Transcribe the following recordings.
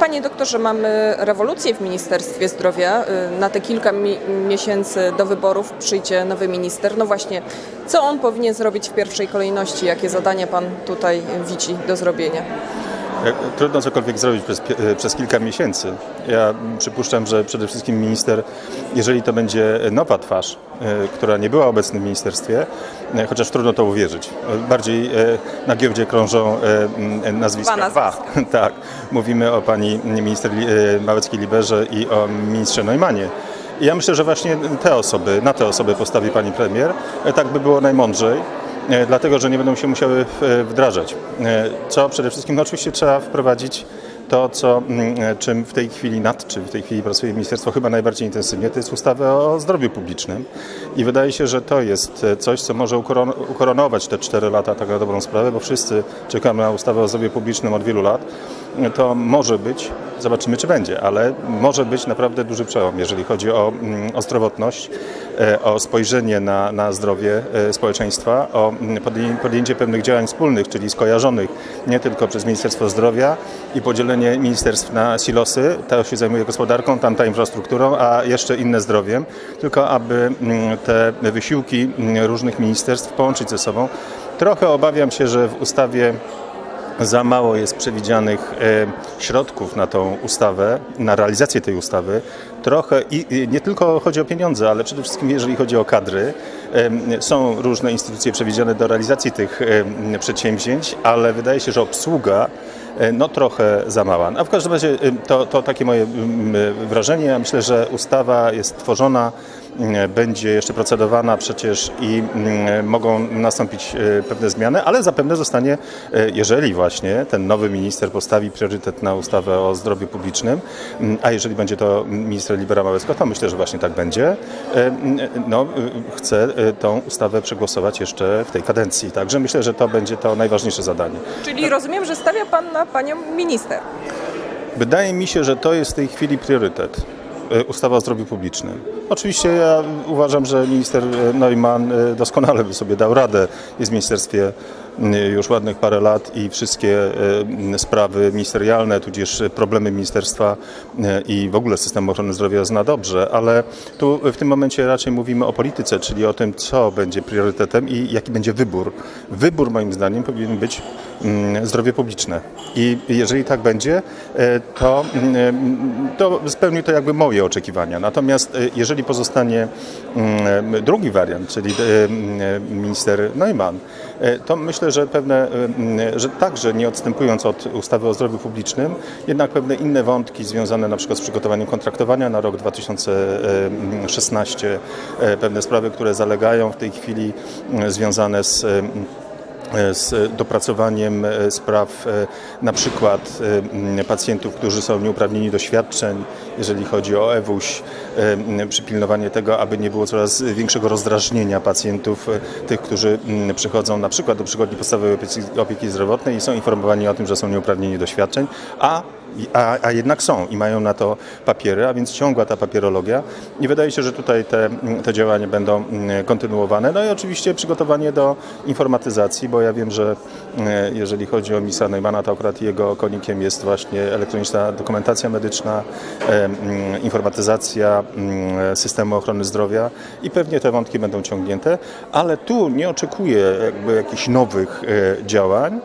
Panie doktorze, mamy rewolucję w Ministerstwie Zdrowia. Y, Na te kilka mi- miesięcy do wyborów przyjdzie nowy minister. No właśnie, co on powinien zrobić w pierwszej kolejności? Jakie zadania pan tutaj widzi do zrobienia? Jak- Trudno cokolwiek zrobić przez, e, przez kilka miesięcy. Ja przypuszczam, że przede wszystkim minister, jeżeli to będzie nowa twarz, e, która nie była obecna w ministerstwie, e, chociaż trudno to uwierzyć. E, Bardziej e, na giełdzie krążą e, nazwiska. Dwa nazwiska. tak. Mówimy o pani minister Li- e, Małeckiej-Liberze i o ministrze Neumanie. Ja myślę, że właśnie te osoby, na te osoby postawi pani premier. E, Tak by było najmądrzej. E, dlatego że nie będą się musiały w- wdrażać. E, Co przede wszystkim, no oczywiście trzeba wprowadzić to, co, mm, e, czym w tej chwili, nad czym w tej chwili pracuje ministerstwo chyba najbardziej intensywnie, to jest ustawa o zdrowiu publicznym. I wydaje się, że to jest e, coś, co może ukoron- ukoronować te cztery lata tak na dobrą sprawę, bo wszyscy czekamy na ustawę o zdrowiu publicznym od wielu lat. To może być, zobaczymy czy będzie, ale może być naprawdę duży przełom, jeżeli chodzi o, mm, o zdrowotność, e, o spojrzenie na, na zdrowie e, społeczeństwa, o mm, podję- podjęcie pewnych działań wspólnych, czyli skojarzonych nie tylko przez Ministerstwo Zdrowia i podzielenie ministerstw na silosy, to się zajmuje gospodarką, tamta infrastrukturą, a jeszcze inne zdrowiem, tylko aby mm, te wysiłki różnych ministerstw połączyć ze sobą. Trochę obawiam się, że w ustawie za mało jest przewidzianych e, środków na tą ustawę, na realizację tej ustawy. Trochę i nie tylko chodzi o pieniądze, ale przede wszystkim jeżeli chodzi o kadry. Są różne instytucje przewidziane do realizacji tych przedsięwzięć, ale wydaje się, że obsługa e, no trochę za mała. A w każdym razie to, to takie moje wrażenie. Ja myślę, że ustawa jest tworzona, będzie jeszcze procedowana przecież i em, mogą nastąpić e, pewne zmiany, ale zapewne zostanie, e, jeżeli właśnie ten nowy minister postawi priorytet na ustawę o zdrowiu publicznym, m, a jeżeli będzie to minister Libera Małecka, to myślę, że właśnie tak będzie, e, m, no, e, chcę e, tą ustawę przegłosować jeszcze w tej kadencji. Także myślę, że to będzie to najważniejsze zadanie. Czyli rozumiem, że stawia pan na panią minister. Wydaje mi się, że to jest w tej chwili priorytet. E, Ustawa o zdrowiu publicznym. Oczywiście ja uważam, że minister e, Neumann e, doskonale by sobie dał radę. Jest w ministerstwie już ładnych parę lat i wszystkie e, sprawy ministerialne, tudzież problemy ministerstwa e, i w ogóle systemu ochrony zdrowia zna dobrze, ale tu w tym momencie raczej mówimy o polityce, czyli o tym, co będzie priorytetem i jaki będzie wybór. Wybór moim zdaniem powinien być mm, zdrowie publiczne. I jeżeli tak będzie, e, to, mm, to spełni to jakby moje oczekiwania. Natomiast jeżeli pozostanie mm, drugi wariant, czyli minister Neumann, to myślę, że pewne, mm, że także nie odstępując od ustawy o zdrowiu publicznym, jednak pewne inne wątki związane na przykład z przygotowaniem kontraktowania na rok 2016, e, pewne sprawy, które zalegają w tej chwili mm, związane z mm, z dopracowaniem e, spraw e, na przykład e, pacjentów, którzy są nieuprawnieni do świadczeń, jeżeli chodzi o EWUŚ, e, przypilnowanie tego, aby nie było coraz większego rozdrażnienia pacjentów, e, tych, którzy przychodzą na przykład do przychodni podstawowej opieki zdrowotnej i są informowani o tym, że są nieuprawnieni do świadczeń, a a, a jednak są i mają na to papiery, a więc ciągła ta papierologia. I wydaje się, że tutaj te, te działania będą mm, kontynuowane. No i oczywiście przygotowanie do informatyzacji, bo ja wiem, że e, jeżeli chodzi o Misa Neumana, to akurat jego konikiem jest właśnie elektroniczna dokumentacja medyczna, mm, informatyzacja mm, systemu ochrony zdrowia i pewnie te wątki będą ciągnięte, ale tu nie oczekuję jakby jakichś nowych e, działań,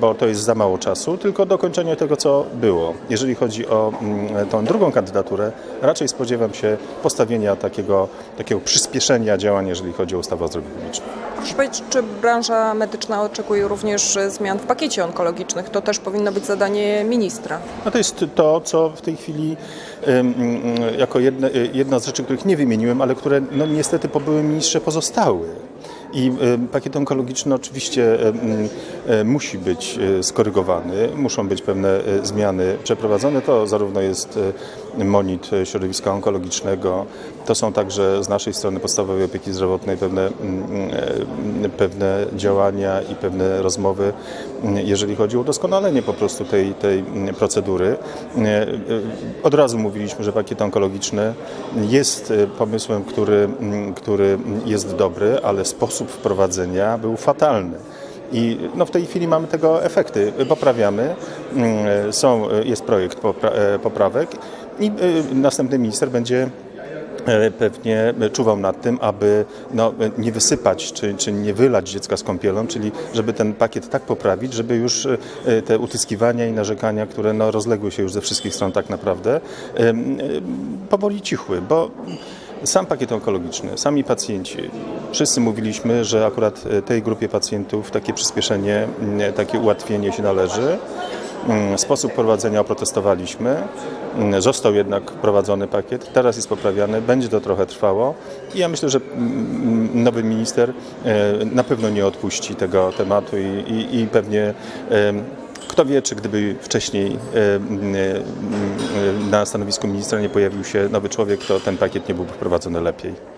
bo to jest za mało czasu, tylko dokończenie tego, co było. Jeżeli chodzi o mm, tą drugą kandydaturę, raczej spodziewam się postawienia takiego, takiego przyspieszenia działań, jeżeli chodzi o ustawę o zdrowiu publicznym. Proszę powiedzieć, czy branża medyczna oczekuje również e, zmian w pakiecie onkologicznych? To też powinno być zadanie ministra. No to jest to, co w tej chwili mm, jako jedne, jedna z rzeczy, których nie wymieniłem, ale które no, niestety po byłym ministrze pozostały. I em, pakiet onkologiczny oczywiście em, e, musi być skorygowany, muszą być pewne zmiany przeprowadzone. To zarówno jest monit środowiska onkologicznego, to są także z naszej strony podstawowej opieki zdrowotnej pewne, mm, pewne działania i pewne rozmowy, jeżeli chodzi o udoskonalenie po prostu tej, tej procedury. Od razu mówiliśmy, że pakiet onkologiczny jest pomysłem, który, mm, który jest dobry, ale sposób wprowadzenia był fatalny. I no, w tej chwili mamy tego efekty. Poprawiamy. Mm, Są, jest projekt e, poprawek i e, następny minister będzie e, pewnie czuwał nad tym, aby no, nie wysypać czy, czy nie wylać dziecka z kąpielą, czyli żeby ten pakiet tak poprawić, żeby już e, te utyskiwania i narzekania, które no, rozległy się już ze wszystkich stron tak naprawdę, powoli cichły, bo sam pakiet onkologiczny, sami pacjenci, wszyscy mówiliśmy, że akurat e, tej grupie pacjentów takie przyspieszenie, takie ułatwienie się należy. Mm, Sposób prowadzenia oprotestowaliśmy. Mm, Został jednak wprowadzony pakiet, teraz jest poprawiany, będzie to trochę trwało i ja myślę, że nowy minister e, na pewno nie odpuści tego tematu i, i, i pewnie kto wie, czy gdyby wcześniej e, e, e, na stanowisku ministra nie pojawił się nowy człowiek, to ten pakiet nie byłby wprowadzony lepiej.